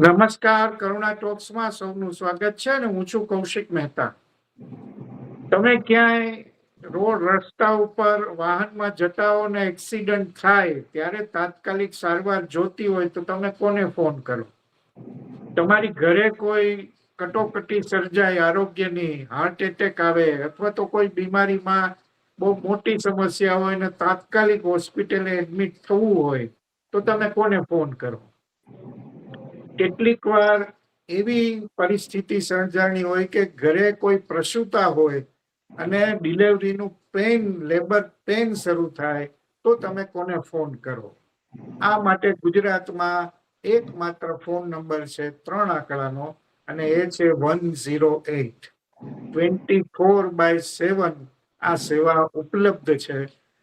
નમસ્કાર, કરુણા ટોક્સમાં સૌનું સ્વાગત છે અને હું છું કૌશિક મહેતા. તમે ક્યાંય રોડ રસ્તા ઉપર વાહનમાં જતા હો ને એક્સિડન્ટ થાય, ત્યારે તાત્કાલિક સારવાર જોતી હોય તો તમે કોને ફોન કરો? તમારી ઘરે કોઈ કટોકટી સર્જાય, આરોગ્યની હાર્ટ એટેક આવે, અથવા તો કોઈ બીમારીમાં બહુ મોટી સમસ્યા હોય ને તાત્કાલિક હોસ્પિટલે એડમિટ થવું હોય, તો તમે કોને ફોન કરો? કેટલીક વાર એવી પરિસ્થિતિ સર્જાણી હોય કે ઘરે કોઈ પ્રસૂતા હોય અને ડિલિવરીનું પેન, લેબર પેન શરૂ થાય, તો તમે કોને ફોન કરો? આ માટે ગુજરાતમાં એકમાત્ર ફોન નંબર છે ત્રણ આંકડાનો અને એ છે one zero eight twenty four by seven આ સેવા ઉપલબ્ધ છે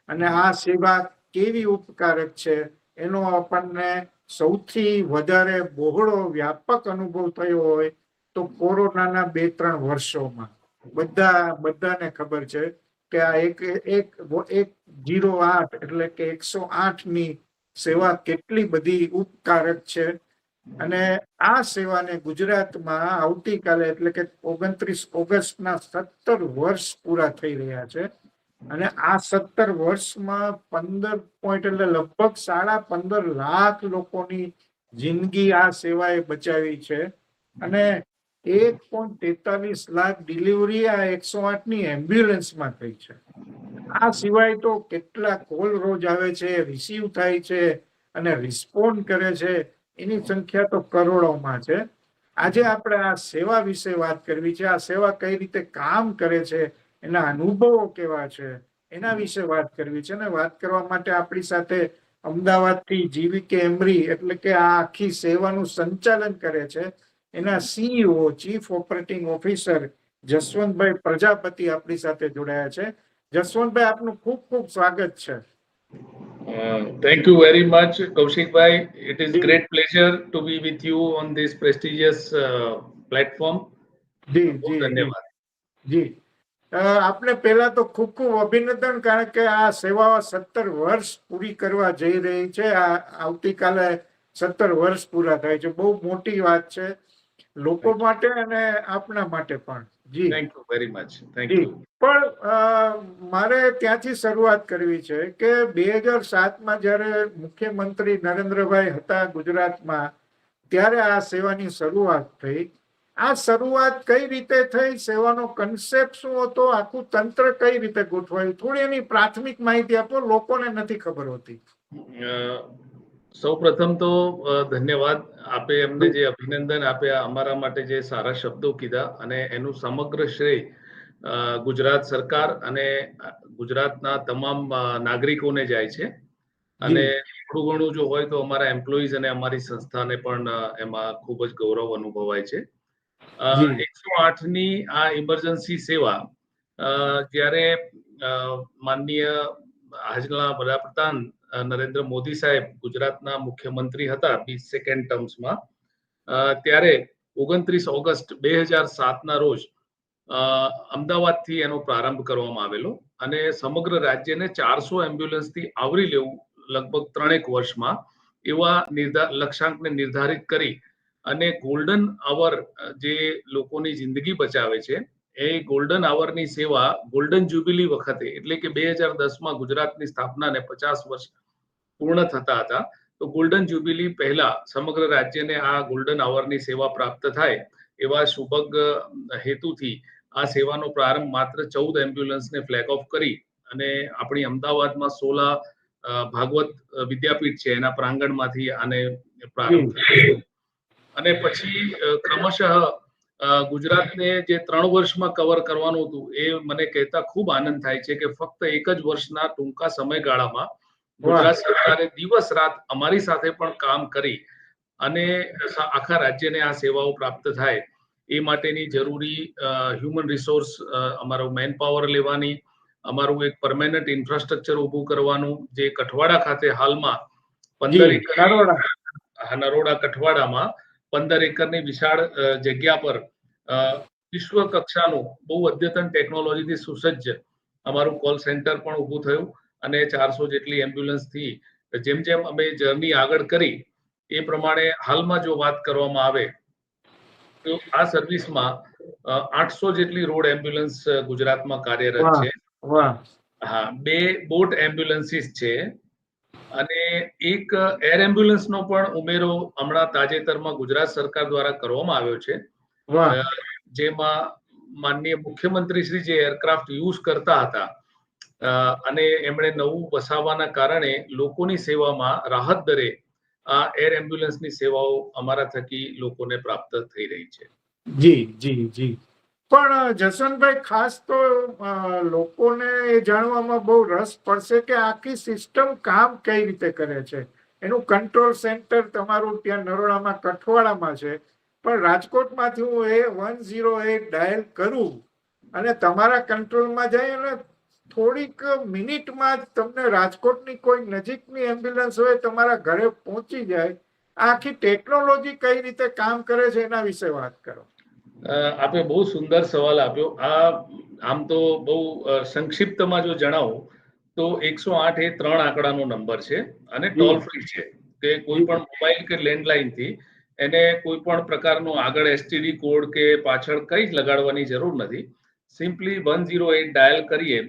અને આ સેવા કેવી ઉપકારક છે એનો આપણને સૌથી વધારે બહોળો વ્યાપક અનુભવ થયો હોય તો કોરોનાના બે ત્રણ વર્ષોમાં. બધા, બધાને ખબર છે કે આ એક એક એક જીરો આઠ એટલે કે એકસો આઠની સેવા કેટલી બધી ઉપકારક છે. અને આ સેવાને ગુજરાતમાં આવતીકાલે એટલે કે ઓગણત્રીસ ઓગસ્ટના સત્તર વર્ષ પૂરા થઈ રહ્યા છે. અને આ સત્તર વર્ષમાં પંદર પોઈન્ટ એટલે લગભગ સાડા પંદર લાખ લોકોની જિંદગી આ સેવાએ બચાવી છે. અને એક પોઈન્ટ તેતાલીસ લાખ ડિલિવરી આ એકસો આઠની એમ્બ્યુલન્સમાં થઈ છે. આ સિવાય તો કેટલા કોલ રોજ આવે છે રિસીવ થાય છે અને રિસ્પોન્ડ કરે છે. એની સંખ્યા તો કરોડોમાં છે. આજે આપણે આ સેવા વિશે વાત કરવી છે. આ સેવા કઈ રીતે કામ કરે છે? એના અનુભવો કેવા છે એના વિશે વાત કરવી છે. અને વાત કરવા માટે આપણી સાથે અમદાવાદથી જીવીકે એમરી એટલે કે આ આખી સેવાનું સંચાલન કરે છે. એના CEO chief operating officer Jaswantbhai Prajapati આપણી સાથે જોડાયા છે. જસવંતભાઈ આપનું ખૂબ ખૂબ સ્વાગત છે. Thank thank you very much, Kaushik Bhai. It is great pleasure to be with you on this prestigious uh, platform. જી ધન્યવાદ. જી. અ, આપને પહેલા તો ખૂબ ખૂબ અભિનંદન કારણ કે આ સેવા સત્તર વર્ષ પૂરી કરવા જઈ રહી છે. આ આવતીકાલે સત્તર વર્ષ પૂરા થાય છે. બહુ મોટી વાત છે. લોકો માટે અને આપના માટે પણ. જી. Thank you very much thank you પણ મારે ત્યાંથી શરૂઆત કરવી છે કે બે હજાર સાતમાં જ્યારે મુખ્યમંત્રી નરેન્દ્રભાઈ હતા ગુજરાતમાં ત્યારે આ સેવાની શરૂઆત થઈ. આ શરૂઆત કઈ રીતે થઈ સેવાનો કન્સેપ્ટ શું હતો આખું તંત્ર કઈ રીતે ગોઠવાયું? થોડી એની પ્રાથમિક માહિતી આપો લોકોને નથી ખબર હોતી. સૌ પ્રથમ તો ધન્યવાદ આપે એમને જે અભિનંદન આપ્યા અમારા માટે જે સારા શબ્દો કીધા અને એનું સમગ્ર શ્રેય ગુજરાત સરકાર અને ગુજરાતના તમામ નાગરિકોને જાય છે. અને થોડું ઘણું જો હોય તો અમારા એમ્પ્લોઈઝ અને અમારી સંસ્થાને પણ એમાં ખૂબ જ ગૌરવ અનુભવાય છે. એકસો આઠની આ ઇમરજન્સી સેવા જ્યારે માનનીય આજના વડાપ્રધાન નરેન્દ્ર મોદી સાહેબ ગુજરાતના મુખ્યમંત્રી હતા બીસ સેકન્ડ ટર્મ્સમાં ત્યારે ઓગણત્રીસ ઓગસ્ટ બે હજાર સાતના રોજ અમદાવાદથી એનો પ્રારંભ કરવામાં આવેલો અને સમગ્ર રાજ્યને ચારસો એમ્બ્યુલન્સથી આવરી લેવું લગભગ ત્રણેક વર્ષમાં એવા નિર્ધાર લક્ષ્યાંકને નિર્ધારિત કરી અને ગોલ્ડન અવર જે લોકોની જિંદગી બચાવે છે, એ ગોલ્ડન આવરની સેવા ગોલ્ડન જ્યુબિલી વખતે, એટલે કે બે હજાર દસમાં ગુજરાતની સ્થાપનાને પચાસ વર્ષ પૂર્ણ થતા હતા, તો ગોલ્ડન જ્યુબિલી પહેલા સમગ્ર રાજ્યને આ ગોલ્ડન આવરની સેવા પ્રાપ્ત થાય એવા શુભગ હેતુથી આ સેવાનો પ્રારંભ માત્ર ચૌદ એમ્બ્યુલન્સને ફ્લેગ ઓફ કરી અને આપણી અમદાવાદમાં સોલા ભાગવત વિદ્યાપીઠ છે, એના પ્રાંગણમાંથી આને પ્રારંભ અને પછી ક્રમશઃ ગુજરાતને જે ત્રણ વર્ષમાં કવર કરવાનું હતું એ મને કહેતા ખૂબ આનંદ થાય છે કે ફક્ત એક જ વર્ષના ટૂંકા સમયગાળામાં ગુજરાત સરકારે દિવસ રાત અમારી સાથે પણ કામ કરી અને આખા રાજ્યને આ સેવાઓ પ્રાપ્ત થાય. એ માટેની જરૂરી હ્યુમન રિસોર્સ અમારો મેન પાવર લેવાની અમારું એક પરમેનન્ટ ઇન્ફ્રાસ્ટ્રક્ચર ઊભું કરવાનું જે કઠવાડા ખાતે હાલમાં પંદર એકર નરોડા કઠવાડામાં પંદર એકરની વિશાળ જગ્યા પર વિશ્વ કક્ષાનું બહુ અદ્યતન ટેકનોલોજીથી સુસજ્જ અમારું કોલ સેન્ટર પણ ઊભું થયું અને ચારસો જેટલી એમ્બ્યુલન્સથી જેમ જેમ અમે જર્ની આગળ કરી એ પ્રમાણે હાલમાં જો વાત કરવામાં આવે તો આ સર્વિસમાં આઠસો જેટલી રોડ એમ્બ્યુલન્સ ગુજરાતમાં કાર્યરત છે. હા બે બોટ એમ્બ્યુલન્સીસ છે. અને એક એર એમ્બ્યુલન્સનો પણ ઉમેરો હમણાં તાજેતરમાં ગુજરાત સરકાર દ્વારા કરવામાં આવ્યો છે. જેમાં માનનીય મુખ્યમંત્રી શ્રી જે એરક્રાફ્ટ યુઝ કરતા હતા અને એમણે નવું વસાવવાના કારણે લોકોની સેવામાં રાહત દરે આ એર એમ્બ્યુલન્સની સેવાઓ અમારા થકી લોકોને પ્રાપ્ત થઈ રહી છે. જી જી જી. પણ જસવંતભાઈ, ખાસ તો લોકોને એ જાણવામાં બહુ રસ પડશે કે આખી સિસ્ટમ કામ કઈ રીતે કરે છે. એનું કંટ્રોલ સેન્ટર તમારું ત્યાં નરોડામાં, કઠવાડામાં છે. પણ રાજકોટમાંથી હું એ વન ઝીરો એટ ડાયલ કરું અને તમારા કંટ્રોલમાં જાય અને થોડીક મિનિટમાં જ તમને રાજકોટની કોઈ નજીકની એમ્બ્યુલન્સ હોય, તમારા ઘરે પહોંચી જાય. આખી ટેકનોલોજી કઈ રીતે કામ કરે છે એના વિશે વાત કરો. આપે બહુ સુંદર સવાલ આપ્યો. આ આમ તો બહુ સંક્ષિપ્તમાં જો જણાવો તો એકસો આઠ એ ત્રણ આંકડાનો નંબર છે અને ટોલ ફ્રી છે. કે કોઈ પણ મોબાઈલ કે લેન્ડલાઇનથી એને કોઈ પણ પ્રકારનો આગળ એસટીડી કોડ કે પાછળ કંઈ જ લગાડવાની જરૂર નથી. Simply one zero eight dial કરીએ.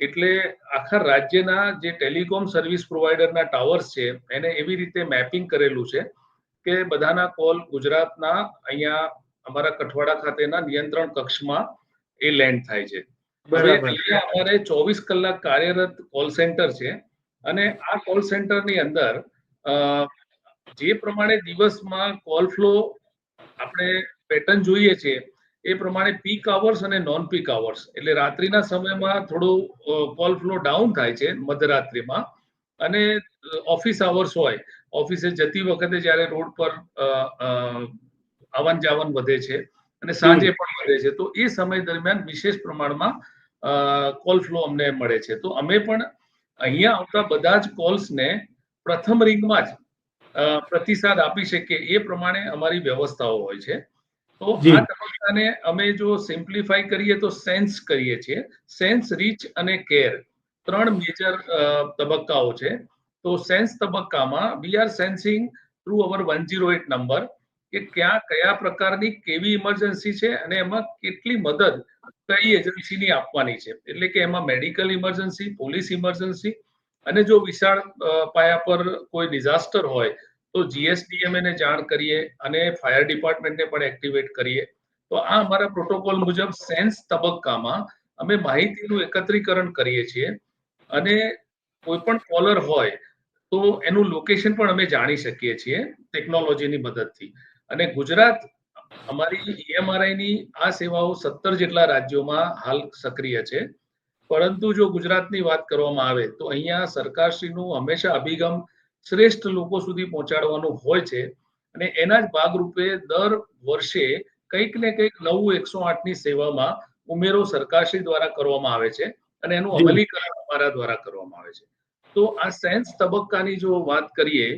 એટલે આખા રાજ્યના જે ટેલિકોમ સર્વિસ પ્રોવાઈડરના ટાવર્સ છે એને એવી રીતે મેપિંગ કરેલું છે કે બધાના કોલ ગુજરાતના અહીંયા અમારા કઠવાડા ખાતેના નિયંત્રણ કક્ષમાં એ લેન્ડ થાય છે. અમારે ચોવીસ કલાક કાર્યરત કોલ સેન્ટર છે અને આ કોલ સેન્ટરની અંદર જે પ્રમાણે દિવસમાં કોલ ફ્લો આપણે પેટર્ન જોઈએ છે એ પ્રમાણે પીક આવર્સ અને નોન પીક આવર્સ એટલે રાત્રિના સમયમાં થોડું કોલ ફ્લો ડાઉન થાય છે મધરાત્રિમાં અને ઓફિસ આવર્સ હોય. ઓફિસે જતી વખતે જ્યારે રોડ પર આવન જાવન વધે છે અને સાંજે પણ વધે છે. તો એ સમય દરમિયાન વિશેષ પ્રમાણમાં કોલ ફ્લો અમને મળે છે. તો અમે પણ અહીંયા આવતા બધા જ કોલ્સને પ્રથમ રિંગમાં જ પ્રતિસાદ આપી શકીએ એ પ્રમાણે અમારી વ્યવસ્થાઓ હોય છે. તો આ તબક્કાને અમે જો સિમ્પ્લિફાઈ કરીએ તો સેન્સ કરીએ છીએ. સેન્સ રીચ અને કેર ત્રણ મેજર તબક્કાઓ છે. તો સેન્સ તબક્કામાં we are sensing through our one zero eight number કે ક્યાં, કયા પ્રકારની કેવી ઇમરજન્સી છે અને એમાં કેટલી મદદ કઈ એજન્સીની આપવાની છે? એટલે કે એમાં મેડિકલ ઇમરજન્સી પોલીસ ઇમરજન્સી અને જો વિશાળ પાયા પર કોઈ ડિઝાસ્ટર હોય, તો જીએસડીએમ એને જાણ કરીએ અને ફાયર ડિપાર્ટમેન્ટને પણ એક્ટિવેટ કરીએ. તો આ અમારા પ્રોટોકોલ મુજબ સેન્સ તબક્કામાં અમે માહિતીનું એકત્રીકરણ કરીએ છીએ અને કોઈ પણ કોલર હોય તો એનું લોકેશન પણ અમે જાણી શકીએ છીએ ટેકનોલોજીની મદદથી. અને ગુજરાત અમારી EMRI ની આ સેવાઓ સત્તર જેટલા રાજ્યોમાં હાલ સક્રિય છે પરંતુ જો ગુજરાતની વાત કરવામાં આવે તો અહીંયા સરકારશ્રીનું હંમેશા અભિગમ શ્રેષ્ઠ લોકો સુધી પહોંચાડવાનું હોય છે અને એના જ ભાગરૂપે દર વર્ષે કંઈક ને કંઈક નવું એકસો આઠની સેવામાં ઉમેરો સરકારશ્રી દ્વારા કરવામાં આવે છે અને એનું. અમલીકરણ અમારા દ્વારા કરવામાં આવે છે તો આ સેન્સ તબક્કાની જો વાત કરીએ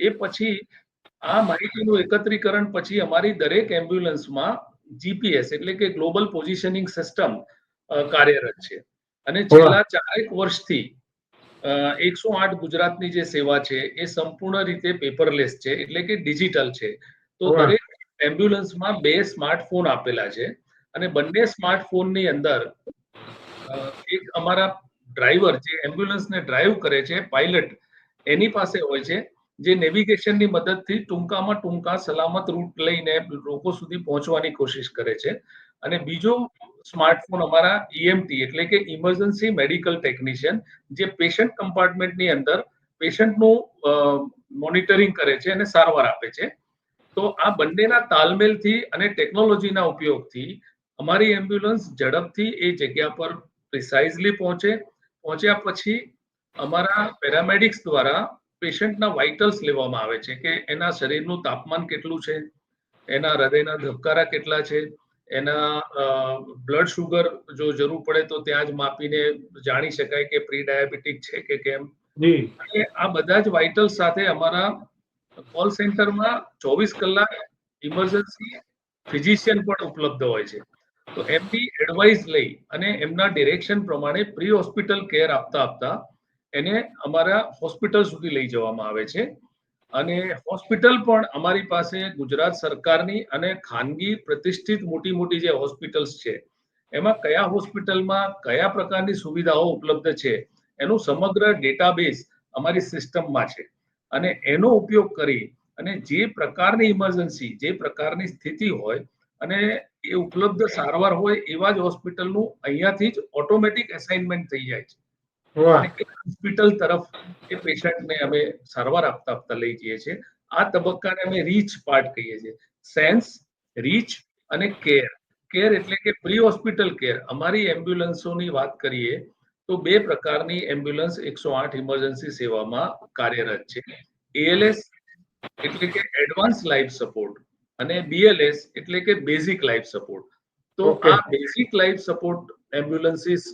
એ પછી આ માહિતીનું એકત્રીકરણ પછી અમારી દરેક એમ્બ્યુલન્સમાં જીપીએસ એટલે કે ગ્લોબલ પોઝિશનિંગ સિસ્ટમ કાર્યરત છે. અને છેલ્લા ચારેક વર્ષથી એકસો આઠ ગુજરાતની જે સેવા છે એ સંપૂર્ણ રીતે પેપરલેસ છે એટલે કે ડિજિટલ છે. તો દરેક એમ્બ્યુલન્સમાં બે સ્માર્ટફોન આપેલા છે અને બંને સ્માર્ટફોનની અંદર એક અમારા ડ્રાઈવર જે એમ્બ્યુલન્સને ડ્રાઈવ કરે છે પાયલટ એની પાસે હોય છે. જે નેવિગેશનની મદદથી ટૂંકામાં ટૂંકા, સલામત રૂટ લઈને લોકો સુધી પહોંચવાની કોશિશ કરે છે. અને બીજો સ્માર્ટફોન અમારા ઈએમટી એટલે કે ઇમરજન્સી મેડિકલ ટેકનિશિયન જે પેશન્ટ કમ્પાર્ટમેન્ટની અંદર પેશન્ટનું મોનિટરિંગ કરે છે અને સારવાર આપે છે. તો આ બંનેના તાલમેલથી અને ટેકનોલોજીના ઉપયોગથી અમારી એમ્બ્યુલન્સ ઝડપથી એ જગ્યા પર પ્રિસાઇઝલી પહોંચે. પહોંચ્યા પછી અમારા પેરામેડિક્સ દ્વારા પેશન્ટના વાઇટલ્સ લેવામાં આવે છે કે એના શરીરનું તાપમાન કેટલું છે એના હૃદયના ધબકારા કેટલા છે એના બ્લડ શુગર જો જરૂર પડે તો ત્યાં જ માપીને જાણી શકાય કે પ્રી ડાયાબિટીક છે કે કેમ. અને આ બધા જ વાઇટલ્સ સાથે અમારા કોલ સેન્ટરમાં ચોવીસ કલાક ઇમરજન્સી ફિઝિશિયન પણ ઉપલબ્ધ હોય છે. તો એમની એડવાઇસ લઈ અને એમના ડિરેક્શન પ્રમાણે પ્રી હોસ્પિટલ કેર આપતા આપતા એને અમારા હોસ્પિટલ સુધી લઈ જવામાં આવે છે. અને હોસ્પિટલ પણ અમારી પાસે ગુજરાત સરકારની અને ખાનગી પ્રતિષ્ઠિત મોટી મોટી જે હોસ્પિટલ્સ છે, એમાં કયા હોસ્પિટલમાં કયા પ્રકારની સુવિધાઓ ઉપલબ્ધ છે, એનું સમગ્ર ડેટાબેઝ અમારી સિસ્ટમમાં છે. અને એનો ઉપયોગ કરી અને જે પ્રકારની ઇમરજન્સી, જે પ્રકારની સ્થિતિ હોય અને એ ઉપલબ્ધ સારવાર હોય એવા જ હોસ્પિટલનું અહીંયાથી જ ઓટોમેટિક એસાઇનમેન્ટ થઈ જાય છે. હોસ્પિટલ તરફ એ પેશન્ટને અમે સારવાર આપતા આપતા લઈ જઈએ છીએ. આ તબક્કાને અમે રીચ પાર્ટ કહીએ છીએ. સેન્સ રીચ અને કેર કેર એટલે કે પ્રી હોસ્પિટલ કેર અમારી એમ્બ્યુલન્સોની વાત કરીએ તો બે પ્રકારની એમ્બ્યુલન્સ એકસો આઠ ઇમરજન્સી સેવામાં કાર્યરત છે. એએલએસ એટલે કે એડવાન્સ લાઈફ સપોર્ટ અને બીએલએસ એટલે કે બેઝિક લાઈફ સપોર્ટ તો આ બેઝિક લાઈફ સપોર્ટ એમ્બ્યુલન્સીસ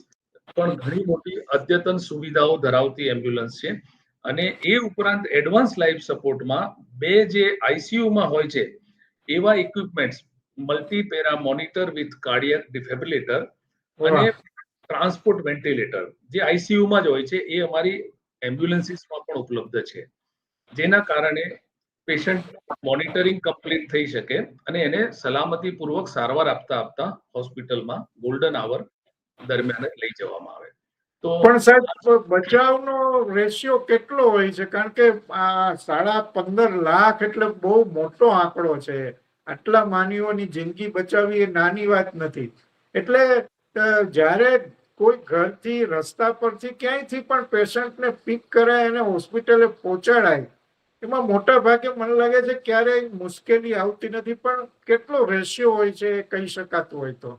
પણ ઘણી મોટી અદ્યતન સુવિધાઓ ધરાવતી એમ્બ્યુલન્સ છે. અને એ ઉપરાંત એડવાન્સ લાઈફ સપોર્ટમાં બે જે આઈસીયુમાં હોય છે એવા equipments multipara monitor with cardiac defibrillator અને ટ્રાન્સપોર્ટ વેન્ટિલેટર જે આઈસીયુમાં જ હોય છે એ અમારી એમ્બ્યુલન્સીસમાં પણ ઉપલબ્ધ છે. જેના કારણે પેશન્ટ મોનિટરિંગ કમ્પ્લીટ થઈ શકે અને એને સલામતીપૂર્વક સારવાર આપતા આપતા હોસ્પિટલમાં ગોલ્ડન આવર દરમિયાન લઈ જવામાં આવે. તો પણ સાહેબ બચાવનો રેશિયો કેટલો હોય છે? કારણ કે આ સાડા પંદર લાખ એટલે બહુ મોટો આંકડો છે. આટલા માનવીઓની જિંદગી બચાવવી એ નાની વાત નથી. એટલે જ્યારે કોઈ ઘરથી રસ્તા પરથી ક્યાંયથી પણ પેશન્ટને પિક કરાય અને હોસ્પિટલે પહોંચાડાય એમાં મોટા ભાગે મને લાગે છે ક્યારેય મુશ્કેલી આવતી નથી. પણ કેટલો રેશિયો હોય છે એ કહી શકાતું હોય તો?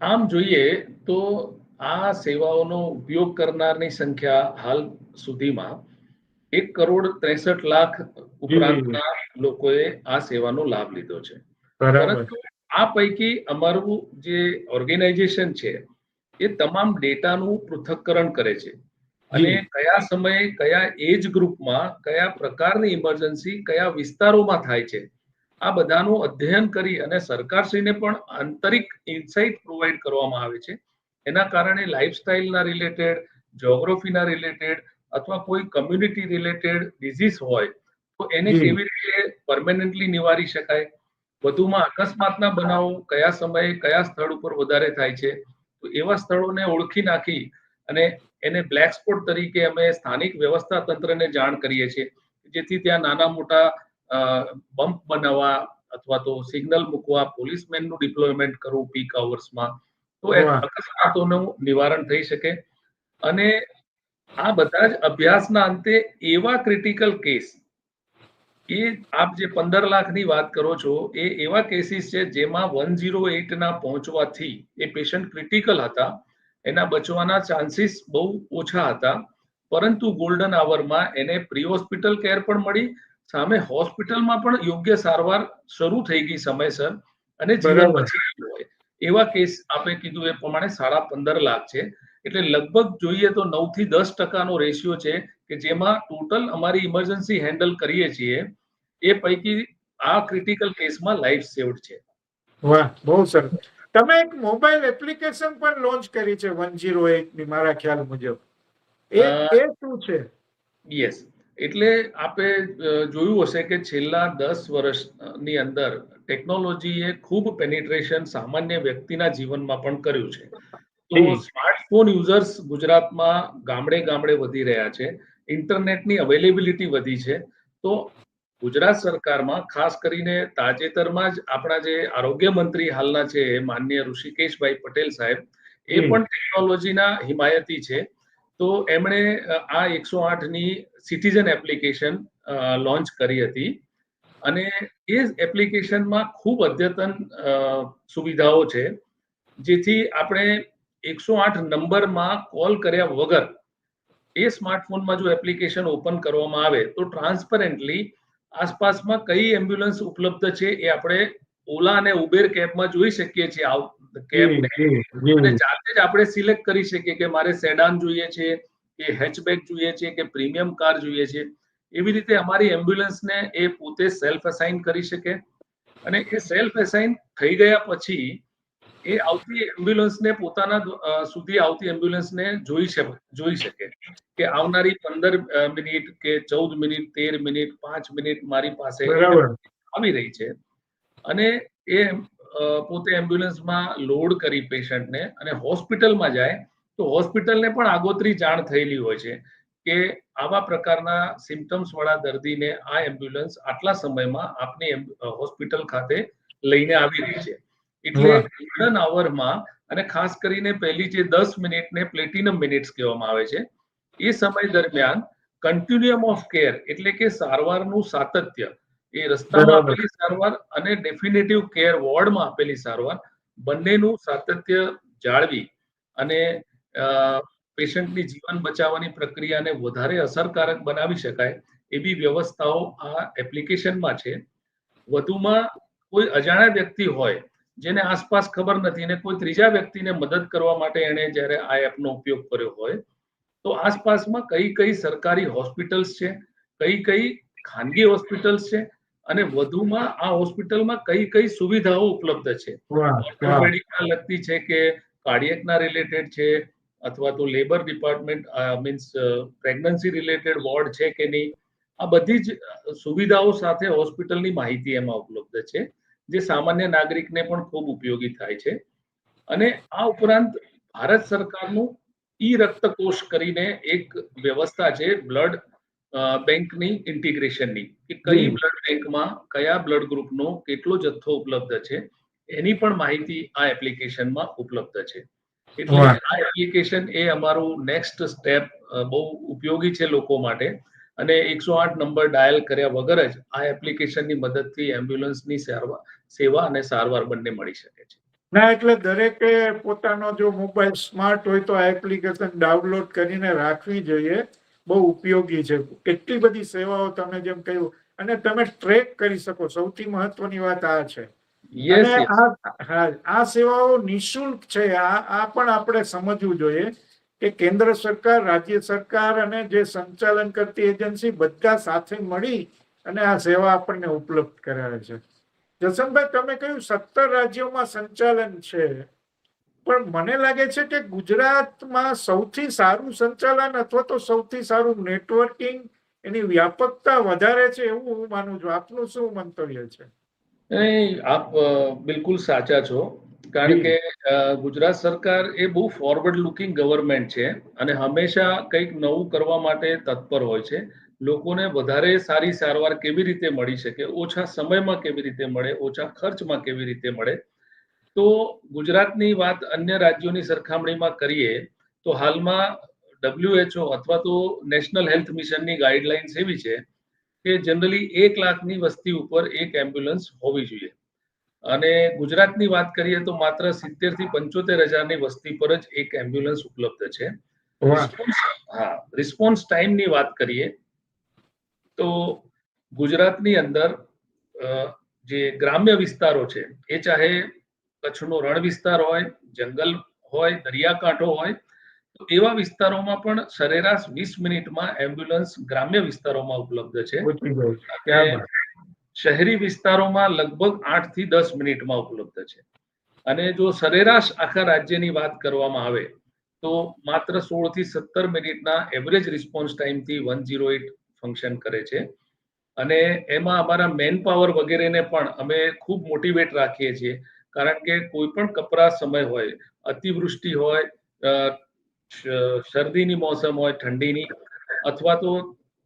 આમ જોઈએ તો આ સેવાઓનો ઉપયોગ કરનારની સંખ્યા હાલ સુધીમાં એક કરોડ ત્રેસઠ લાખ ઉપરાંતના લોકોએ આ સેવાનો લાભ લીધો છે. પરંતુ આ પૈકી અમારું જે ઓર્ગેનાઇઝેશન છે એ તમામ ડેટાનું પૃથક્કરણ કરે છે. અને કયા સમયે કયા એજ ગ્રુપમાં કયા પ્રકારની ઇમરજન્સી કયા વિસ્તારોમાં થાય છે આ બધાનું અધ્યયન કરી અને સરકારશ્રીને પણ આંતરિક ઇન્સાઇટ પ્રોવાઈડ કરવામાં આવે છે. એના કારણે લાઇફસ્ટાઇલના રિલેટેડ જોગ્રાફીના રિલેટેડ અથવા કોઈ કમ્યુનિટી રિલેટેડ ડિઝીઝ હોય તો એને કેવી રીતે પરમેનન્ટલી નિવારી શકાય? વધુમાં અકસ્માતના બનાવો કયા સમયે કયા સ્થળ ઉપર વધારે થાય છે? તો એવા સ્થળોને ઓળખી નાખી અને એને બ્લેક સ્પોટ તરીકે અમે સ્થાનિક વ્યવસ્થા તંત્રને જાણ કરીએ છીએ જેથી ત્યાં નાના મોટા બમ્પ બનાવવા અથવા તો સિગ્નલ મૂકવા પોલીસમેનનું ડિપ્લોયમેન્ટ કરવું પીક અવર્સમાં તો એ અકસ્માતોનું નિવારણ થઈ શકે. અને આ બધા જ અભ્યાસના અંતે એવા ક્રિટિકલ કેસ એ આપ જે પંદર લાખની વાત કરો છો એ એવા કેસીસ છે જેમાં વન ઝીરો ના પહોંચવાથી એ પેશન્ટ ક્રિટિકલ હતા. એના બચવાના ચાન્સીસ બહુ ઓછા હતા. પરંતુ ગોલ્ડન આવરમાં એને પ્રી હોસ્પિટલ કેર પણ મળી સામે હોસ્પિટલમાં પણ યોગ્ય સારવાર શરૂ થઈ ગઈ સમયસર અને જીવન બરાબર. બચી ગયું હોય. એવા કેસ આપે કીધું એ પ્રમાણે સાડા પંદર લાખ છે. એટલે લગભગ જોઈએ તો નવથી દસ ટકાનો રેશિયો છે કે જેમાં ટોટલ અમારી ઇમરજન્સી હેન્ડલ કરીએ છીએ એ પૈકી આ ક્રિટિકલ કેસમાં લાઈફ સેવડ છે. વાહ બહુ સરસ. તમે એક મોબાઈલ એપ્લિકેશન પણ લોન્ચ કરી છે વન જીરો ની મારા ખ્યાલ મુજબ. એ એ શું છે? યસ એટલે આપે જોયું હશે કે છેલ્લા દસ વર્ષની અંદર ટેકનોલોજીએ ખૂબ પેનિટ્રેશન સામાન્ય વ્યક્તિના જીવનમાં પણ કર્યું છે. તો સ્માર્ટફોન યુઝર્સ ગુજરાતમાં ગામડે ગામડે વધી રહ્યા છે. ઇન્ટરનેટની અવેલેબિલિટી વધી છે. તો ગુજરાત સરકારમાં ખાસ કરીને તાજેતરમાં જ આપણા જે આરોગ્ય મંત્રી હાલના છે માનનીય ઋષિકેશભાઈ પટેલ સાહેબ એ પણ ટેકનોલોજીના હિમાયતી છે. તો એમણે આ એકસો ની સિટીઝન એપ્લિકેશન લોન્ચ કરી હતી. અને એ એપ્લિકેશનમાં ખૂબ અદ્યતન સુવિધાઓ છે જેથી આપણે એકસો આઠ નંબરમાં કોલ કર્યા વગર એ સ્માર્ટફોનમાં જો એપ્લિકેશન ઓપન કરવામાં આવે તો ટ્રાન્સપરન્ટલી આસપાસમાં કઈ એમ્બ્યુલન્સ ઉપલબ્ધ છે એ આપણે ઓલા અને ઉબેર કેબમાં જોઈ શકીએ છીએ. કેબને અને જાતે જ આપણે સિલેક્ટ કરી શકીએ કે મારે સેડાન જોઈએ છે કે હેચબેક જોઈએ છે કે પ્રીમિયમ કાર જોઈએ છે એવી રીતે અમારી એમ્બ્યુલન્સને એ પોતે સેલ્ફ અસાઇન કરી શકે અને એ સેલ્ફ અસાઇન થઈ ગયા પછી એ આવતી એમ્બ્યુલન્સને પોતાના સુધી આવતી એમ્બ્યુલન્સને જોઈ શકે જોઈ શકે કે આવનારી પંદર મિનિટ કે ચૌદ મિનિટ તેર મિનિટ પાંચ મિનિટ મારી પાસે આવી રહી છે અને એ પોતે એમ્બ્યુલન્સમાં લોડ કરી પેશન્ટને અને હોસ્પિટલમાં જાય તો હોસ્પિટલને પણ આગોતરી જાણ થયેલી હોય છે કે આવા પ્રકારના સિમ્ટમ્સ વાળા દર્દીને આ એમ્બ્યુલન્સ આટલા સમયમાં આપની હોસ્પિટલ ખાતે લઈને આવી રહી છે એટલે વાહ. ગોલ્ડન આવરમાં અને ખાસ કરીને પહેલી જે દસ મિનિટને પ્લેટિનમ મિનિટ્સ કહેવામાં આવે છે એ સમય દરમિયાન કન્ટિન્યુઅમ ઓફ કેર એટલે કે સારવારનું સાતત્ય એ રસ્તામાં આપેલી સારવાર અને ડેફિનેટિવ કેર વોર્ડમાં આપેલી સારવાર બંનેનું સાતત્ય જાળવી અને પેશન્ટની જીવન બચાવવાની પ્રક્રિયાને વધારે અસરકારક બનાવી શકાય એવી વ્યવસ્થાઓ આ એપ્લિકેશનમાં છે. વધુમાં કોઈ અજાણ્યા વ્યક્તિ હોય જેને આસપાસ ખબર નથી અને કોઈ ત્રીજા વ્યક્તિને મદદ કરવા માટે એણે જ્યારે આ એપનો ઉપયોગ કર્યો હોય તો આસપાસમાં કઈ કઈ સરકારી હોસ્પિટલ્સ છે કઈ કઈ ખાનગી હોસ્પિટલ્સ છે અને વધુમાં આ હોસ્પિટલમાં કઈ કઈ સુવિધાઓ ઉપલબ્ધ છે. ઓર્થોપેડિકના લગતી છે કે કાર્ડિયકના રિલેટેડ છે અથવા તો labour department means pregnancy related ward છે કે નહીં આ બધી જ સુવિધાઓ સાથે હોસ્પિટલની માહિતી એમાં ઉપલબ્ધ છે જે સામાન્ય નાગરિકને પણ ખૂબ ઉપયોગી થાય છે. અને આ ઉપરાંત ભારત સરકારનું ઈ રક્તકોષ કરીને એક વ્યવસ્થા છે બ્લડ બેંકની ઇન્ટિગ્રેશનની કે કઈ બ્લડ બેંકમાં કયા બ્લડ ગ્રુપનો કેટલો જથ્થો ઉપલબ્ધ છે એની પણ માહિતી આ એપ્લિકેશનમાં ઉપલબ્ધ છે. એટલે આ એપ્લિકેશન એ અમારું નેક્સ્ટ સ્ટેપ બહુ ઉપયોગી છે લોકો માટે. અને એકસો આઠ નંબર ડાયલ કર્યા વગર જ આ એપ્લિકેશનની મદદથી એમ્બ્યુલન્સની સેવા અને સારવાર બંને મળી શકે છે. ના એટલે દરેકે પોતાનો જો મોબાઈલ સ્માર્ટ હોય તો આ એપ્લિકેશન ડાઉનલોડ કરીને રાખવી જોઈએ. બહુ ઉપયોગી છે. કેટલી બધી સેવાઓ તમે જેમ કહ્યું અને તમે ટ્રેક કરી શકો. સૌથી મહત્વની વાત આ છે. આ સેવાઓ નિશુલ્ક છે. આ આ પણ આપણે સમજવું જોઈએ કે કેન્દ્ર સરકાર રાજ્ય સરકાર અને જે સંચાલન કરતી એજન્સી બધા સાથે મળી અને આ સેવા આપણને ઉપલબ્ધ કરાવે છે. જસનભાઈ તમે કહ્યું સત્તર રાજ્યોમાં સંચાલન છે. પણ મને લાગે છે કે ગુજરાતમાં સૌથી સારું સંચાલન અથવા તો સૌથી સારું નેટવર્કિંગ એની વ્યાપકતા વધારે છે એવું હું માનું છું. આપનું શું મંતવ્ય છે? નહીં, આપ બિલકુલ સાચા છો. કારણ કે ગુજરાત સરકાર એ બહુ ફોરવર્ડ લુકિંગ ગવર્મેન્ટ છે અને હંમેશા કંઈક નવું કરવા માટે તત્પર હોય છે. લોકોને વધારે સારી સારવાર કેવી રીતે મળી શકે, ઓછા સમયમાં કેવી રીતે મળે, ઓછા ખર્ચમાં કેવી રીતે મળે? તો ગુજરાતની વાત અન્ય રાજ્યોની સરખામણીમાં કરીએ, તો હાલમાં ડબ્લ્યુએચઓ અથવા તો નેશનલ હેલ્થ મિશનની ગાઈડલાઇન્સ એવી છે કે જનરલી એક લાખની વસ્તી ઉપર એક એમ્બ્યુલન્સ હોવી જોઈએ. અને ગુજરાતની વાત કરીએ તો માત્ર સિત્તેરથી પંચોતેર હજારની વસ્તી પર જ એક એમ્બ્યુલન્સ ઉપલબ્ધ છે. હા રિસ્પોન્સ ટાઈમની વાત કરીએ તો ગુજરાતની અંદર જે ગ્રામ્ય વિસ્તારો છે એ ચાહે કચ્છનો રણ વિસ્તાર હોય જંગલ હોય દરિયાકાંઠો હોય તો એવા વિસ્તારોમાં પણ સરેરાશ વીસ મિનિટમાં એમ્બ્યુલન્સ ગ્રામ્ય વિસ્તારોમાં ઉપલબ્ધ છે. શહેરી વિસ્તારોમાં લગભગ આઠથી દસ મિનિટમાં ઉપલબ્ધ છે. અને જો સરેરાશ આખા રાજ્યની વાત કરવામાં આવે તો માત્ર સોળથી સત્તર મિનિટના એવરેજ રિસ્પોન્સ ટાઈમથી વન ઝીરો એટ ફંક્શન કરે છે. અને એમાં અમારા મેન પાવર વગેરેને પણ અમે ખૂબ મોટિવેટ રાખીએ છીએ. કારણ કે કોઈ પણ કપરા સમય હોય અતિવૃષ્ટિ હોય શરદીની મોસમ હોય ઠંડીની અથવા તો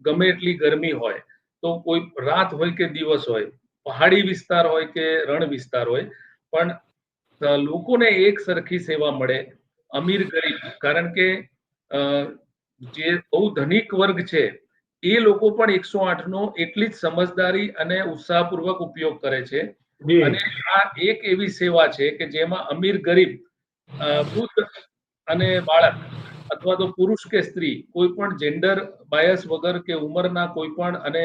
ગમે એટલી ગરમી હોય તો કોઈ રાત હોય કે દિવસ હોય પહાડી વિસ્તાર હોય કે રણ વિસ્તાર હોય પણ લોકોને એક સરખી સેવા મળે અમીર ગરીબ કારણ કે જે બહુ ધનિક વર્ગ છે એ લોકો પણ એકસો આઠ નો એટલી જ સમજદારી અને ઉત્સાહપૂર્વક ઉપયોગ કરે છે. અને આ એક એવી સેવા છે કે જેમાં અમીર ગરીબ વૃદ્ધ અને બાળક અથવા તો પુરુષ કે સ્ત્રી કોઈ પણ જેન્ડર બાયસ વગર કે ઉંમરના કોઈ પણ અને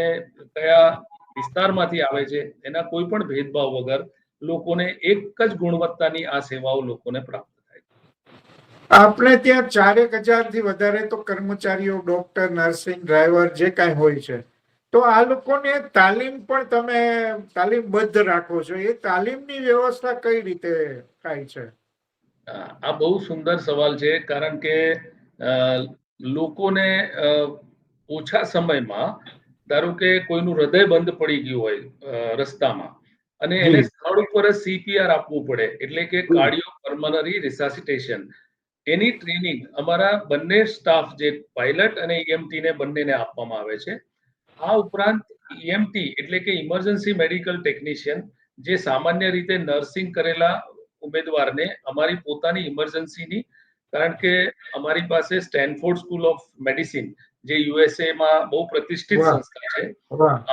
કયા વિસ્તારમાંથી આવે છે એના કોઈ પણ ભેદભાવ વગર લોકોને એક જ ગુણવત્તાની આ સેવાઓ લોકોને પ્રાપ્ત આપણે ત્યાં ચારેક હજારથી વધારે તો કર્મચારીઓ ડોક્ટર નર્સિંગ ડ્રાઈવર જે કાંઈ હોય છે. તો આ લોકોને તાલીમ પણ તમે તાલીમબદ્ધ રાખો છો. એ તાલીમની વ્યવસ્થા કઈ રીતે થાય છે? આ બહુ સુંદર સવાલ છે કારણ કે લોકોને ઓછા સમયમાં ધારો કે કોઈનું હૃદય બંધ પડી ગયું હોય રસ્તામાં અને એને સ્થળ ઉપર જ સીપીઆર આપવું પડે એટલે કે કાર્ડિયો પર્મનરી રિસાસિટેશન. એની ટ્રેનિંગ અમારા બંને સ્ટાફ જે પાયલટ અને ઈએમટી ને બંનેને આપવામાં આવે છે આ ઉપરાંત ઈએમટી એટલે કે ઇમરજન્સી મેડિકલ ટેકનિશિયન જે સામાન્ય રીતે નર્સિંગ કરેલા ઉમેદવારને અમારી પોતાની ઇમરજન્સીની કારણ કે અમારી પાસે સ્ટેનફોર્ડ સ્કૂલ ઓફ મેડિસિન જે યુએસએ માં બહુ પ્રતિષ્ઠિત સંસ્થા છે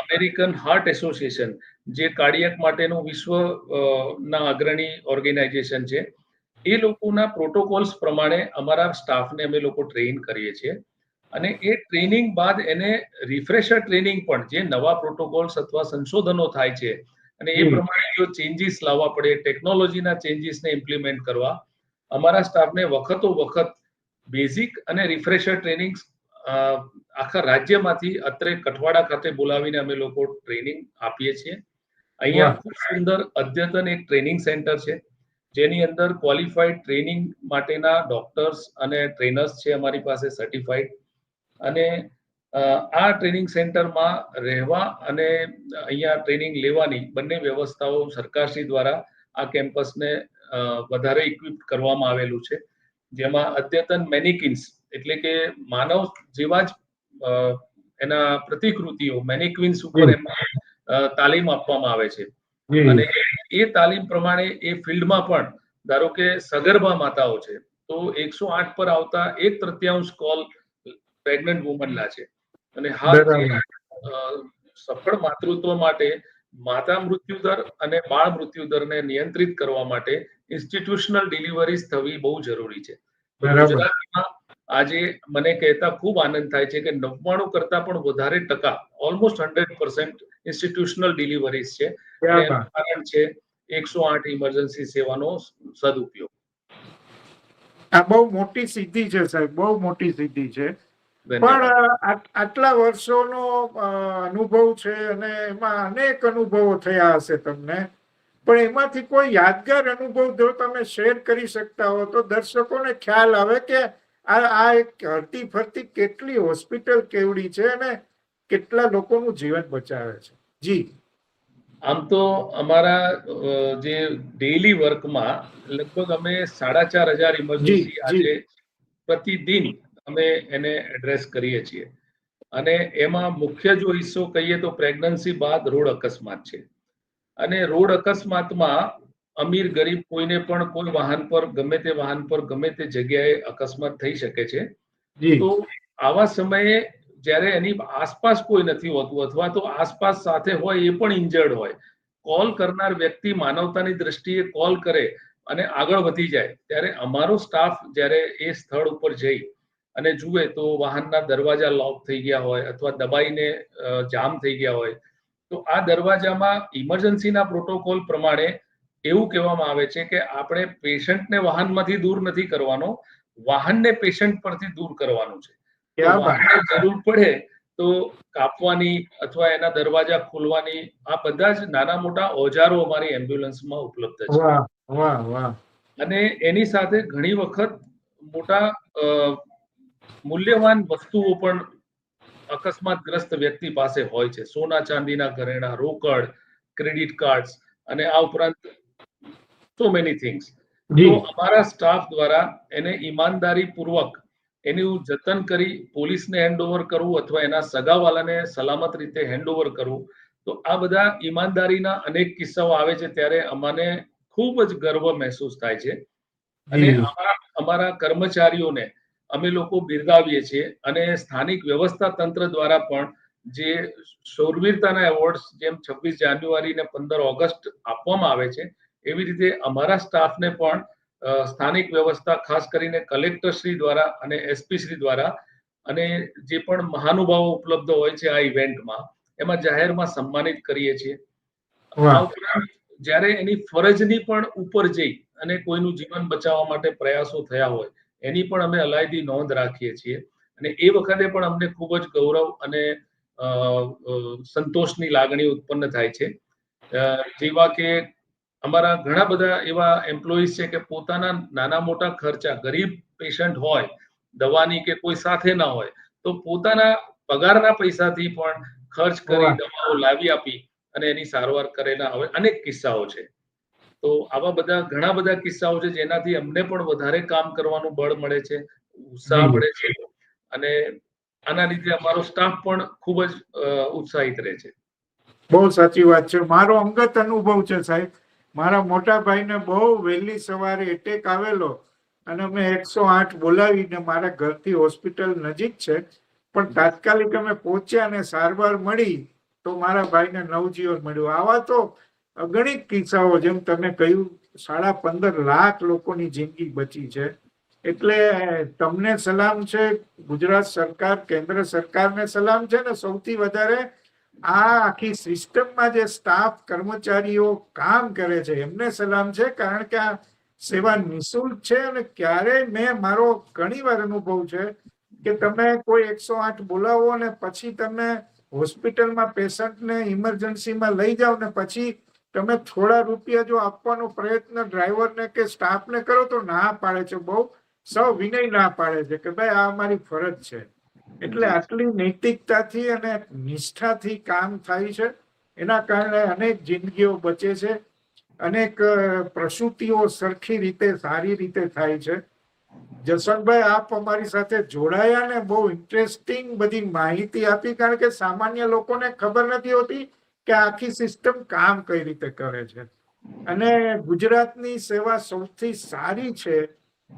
અમેરિકન હાર્ટ એસોસિએશન જે કાર્ડિયક માટેનું વિશ્વ ના અગ્રણી ઓર્ગેનાઇઝેશન છે. એ લોકોના પ્રોટોકોલ્સ પ્રમાણે અમારા સ્ટાફને અમે લોકો ટ્રેન કરીએ છીએ. અને એ ટ્રેનિંગ બાદ એને રિફ્રેશર ટ્રેનિંગ પણ જે નવા પ્રોટોકોલ્સ અથવા સંશોધનો થાય છે અને એ પ્રમાણે જો ચેન્જીસ લાવવા પડે ટેકનોલોજીના ચેન્જીસને ઇમ્પ્લિમેન્ટ કરવા અમારા સ્ટાફને વખતો વખત બેઝિક અને રિફ્રેશર ટ્રેનિંગ આખા રાજ્યમાંથી અત્રે કઠવાડા ખાતે બોલાવીને અમે લોકો ટ્રેનિંગ આપીએ છીએ. અહીંયા ખૂબ સુંદર અદ્યતન એક ટ્રેનિંગ સેન્ટર છે જેની અંદર ક્વોલિફાઈડ ટ્રેનિંગ માટેના ડોક્ટર્સ અને ટ્રેનર્સ છે અમારી પાસે સર્ટિફાઈડ. અને આ ટ્રેનિંગ સેન્ટરમાં રહેવા અને અહીંયા ટ્રેનિંગ લેવાની બંને વ્યવસ્થાઓ સરકારશ્રી દ્વારા આ કેમ્પસને વધારે ઇક્વિપ કરવામાં આવેલું છે. જેમાં અદ્યતન મેનિકિન્સ એટલે કે માનવ જેવા જ એના પ્રતિકૃતિઓ મેનિક્વિન્સ ઉપર. તાલીમ આપવામાં આવે છે. અને એ તાલીમ પ્રમાણે એ ફિલ્ડમાં પણ ધારો કે સગર્ભા માતાઓ છે તો એકસો આઠ પર આવતા એક તૃતીયાંશ કોલ પ્રેગ્નન્ટ વુમનના છે. અને હાલ સફળ માતૃત્વ માટે માતા મૃત્યુ દર અને બાળ મૃત્યુ દરને નિયંત્રિત કરવા માટે ઇન્સ્ટિટ્યુશનલ ડિલિવરીઝ થવી બહુ જરૂરી છે. ગુજરાતમાં આજે મને કહેતા ખૂબ આનંદ થાય છે કે નવ્વાણું કરતા પણ વધારે ટકા almost hundred percent institutional deliveries છે. કારણ છે એકસો આઠ ઇમરજન્સી સેવાનો સદુપયોગ. આ બહુ મોટી સિદ્ધિ છે સાહેબ બહુ મોટી સિદ્ધિ છે. પણ આટલા વર્ષોનો અનુભવ છે અને એમાં અનેક અનુભવો થયા હશે તમને. પણ એમાંથી કોઈ યાદગાર અનુભવ જો તમે શેર કરી શકતા હો તો દર્શકોને ખ્યાલ આવે કે આ આ એક હરતી ફરતી કેટલી હોસ્પિટલ કેવડી છે અને કેટલા લોકોનું જીવન બચાવે છે. જી. આમ તો અમારા જે ડેઈલી વર્કમાં લગભગ અમે સાડા ચાર હજાર ઇમરજન્સી આજે પ્રતિદિન અમે એને એડ્રેસ કરીએ છીએ. અને એમાં મુખ્ય જો હિસ્સો કહીએ તો પ્રેગ્નન્સી બાદ રોડ અકસ્માત છે. અને રોડ અકસ્માતમાં અમીર ગરીબ કોઈને પણ કોઈ વાહન પર ગમે તે વાહન પર ગમે તે જગ્યાએ અકસ્માત થઈ શકે છે. તો આવા સમયે જ્યારે એની આસપાસ કોઈ નથી હોતું અથવા તો આસપાસ સાથે હોય એ પણ ઇન્જર્ડ હોય કોલ કરનાર વ્યક્તિ માનવતાની દ્રષ્ટિએ કોલ કરે અને આગળ વધી જાય ત્યારે અમારો સ્ટાફ જ્યારે એ સ્થળ ઉપર જઈ અને જુએ તો વાહનના દરવાજા લોક થઈ ગયા હોય અથવા દબાઈને જામ થઈ ગયા હોય તો આ દરવાજામાં ઇમરજન્સીના પ્રોટોકોલ પ્રમાણે એવું કહેવામાં આવે છે કે આપણે પેશન્ટને વાહનમાંથી દૂર નથી કરવાનો વાહનને પેશન્ટ પરથી દૂર કરવાનું છે. જરૂર પડે તો કાપવાની અથવા એના દરવાજા ખોલવાની આ બધા જ નાના મોટા ઓજારો અમારી એમ્બ્યુલન્સમાં ઉપલબ્ધ છે. અને એની સાથે ઘણી વખત મોટા મૂલ્યવાન વસ્તુઓ પણ અકસ્માતગ્રસ્ત વ્યક્તિ પાસે હોય છે. સોના ચાંદીના ઘરેણા રોકડ ક્રેડિટ કાર્ડ્સ અને આ ઉપરાંત સો મેની થિંગ્સ તો અમારા સ્ટાફ દ્વારા એને ઈમાનદારી પૂર્વક એનું જતન કરી પોલીસને હેન્ડઓવર કરવું અથવા એના સગાવાલાને સલામત રીતે હેન્ડઓવર કરવું. તો આ બધા ઈમાનદારીના અનેક કિસ્સાઓ આવે છે ત્યારે અમને ખૂબ જ ગર્વ મહેસૂસ થાય છે. અને અમારા અમારા કર્મચારીઓને અમે લોકો બિરદાવીએ છીએ અને સ્થાનિક વ્યવસ્થા તંત્ર દ્વારા પણ જે શૌરવીરતાના એવોર્ડ્સ જેમ છવ્વીસ જાન્યુઆરી ને પંદર ઓગસ્ટ આપવામાં આવે છે એવી રીતે અમારા સ્ટાફને પણ સ્થાનિક વ્યવસ્થા ખાસ કરીને કલેક્ટર શ્રી દ્વારા અને એસપી શ્રી દ્વારા અને જે પણ મહાનુભાવો ઉપલબ્ધ હોય છે આ ઇવેન્ટમાં એમાં જાહેરમાં સન્માનિત કરીએ છીએ. જ્યારે એની ફરજની પણ ઉપર જઈ અને કોઈનું જીવન બચાવવા માટે પ્રયાસો થયા હોય એની પણ અમે અલાયદી નોંધ રાખીએ છીએ. અને એ વખતે પણ અમને ખૂબ જ ગૌરવ અને સંતોષની લાગણી ઉત્પન્ન થાય છે. જેવા કે અમારા ઘણા બધા એવા એમ્પ્લોઈઝ છે કે પોતાના નાના મોટા ખર્ચા ગરીબ પેશન્ટ હોય દવાની કે કોઈ સાથે ના હોય તો પોતાના પગારના પૈસાથી પણ ખર્ચ કરી દવાઓ લાવી આપી અને એની સારવાર કરેલા હવે અનેક કિસ્સાઓ છે. તો આવા બધા ઘણા બધા કિસ્સાઓ છે જેનાથી અમને પણ વધારે કામ કરવાનું બળ મળે છે ઉત્સાહ મળે છે અને આના લીધે અમારો સ્ટાફ પણ ખૂબ જ ઉત્સાહિત રહે છે. બહુ સાચી વાત છે. મારો અંગત અનુભવ છે સાહેબ. મારા મોટા ભાઈને બહુ વહેલી સવારે એટેક આવેલો અને મેં એકસો આઠ બોલાવીને મારા ઘરથી હોસ્પિટલ નજીક છે. પણ તાત્કાલિક અમે પહોંચ્યા અને સારવાર મળી તો મારા ભાઈને નવજીવન મળ્યું. આવા તો અગણિત કિસ્સાઓ જેમ તમે કહ્યું, સાડા પંદર લાખ લોકોની જિંદગી બચી છે. એટલે તમને સલામ છે, ગુજરાત સરકાર, કેન્દ્ર સરકારને સલામ છે ને સૌથી વધારે આ આખી સિસ્ટમમાં જે સ્ટાફ કર્મચારીઓ કામ કરે છે, એમને સલામ છે, કારણ કે આ સેવા નિઃશુલ્ક છે અને ક્યારેય મેં મારો ઘણી વાર અનુભવ છે કે તમે કોઈ એકસો આઠ બોલાવો ને પછી તમે હોસ્પિટલમાં પેશન્ટને ઇમરજન્સીમાં લઈ જાઓ ને પછી તમે થોડા રૂપિયા જો આપવાનો પ્રયત્ન ડ્રાઈવરને કે સ્ટાફને કરો તો ના પાડે છે. બહુ સવિનય ના પાડે છે કે ભાઈ આ અમારી ફરજ છે. એટલે આટલી નૈતિકતાથી અને નિષ્ઠાથી કામ થાય છે. એના કારણે અનેક જિંદગીઓ બચે છે. અનેક પ્રસૂતિઓ સરખી રીતે, સારી રીતે થાય છે. જસવંતભાઈ, આપ અમારી સાથે જોડાયા ને બહુ ઇન્ટરેસ્ટિંગ બધી માહિતી આપી. કારણ કે સામાન્ય લોકોને ખબર નથી હોતી કે આખી સિસ્ટમ કામ કઈ રીતે કરે છે? અને ગુજરાતની સેવા સૌથી સારી છે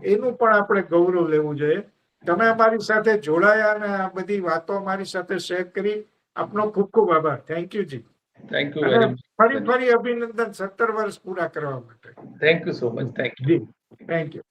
એનું પણ આપણે ગૌરવ લેવું જોઈએ. તમે અમારી સાથે જોડાયા અને આ બધી વાતો અમારી સાથે શેર કરી. આપનો ખૂબ ખૂબ આભાર. થેન્ક યુ જી. થેન્ક યુ વેરી ફરી ફરી અભિનંદન સત્તર વર્ષ પૂરા કરવા માટે. Thank you so much thank you thank you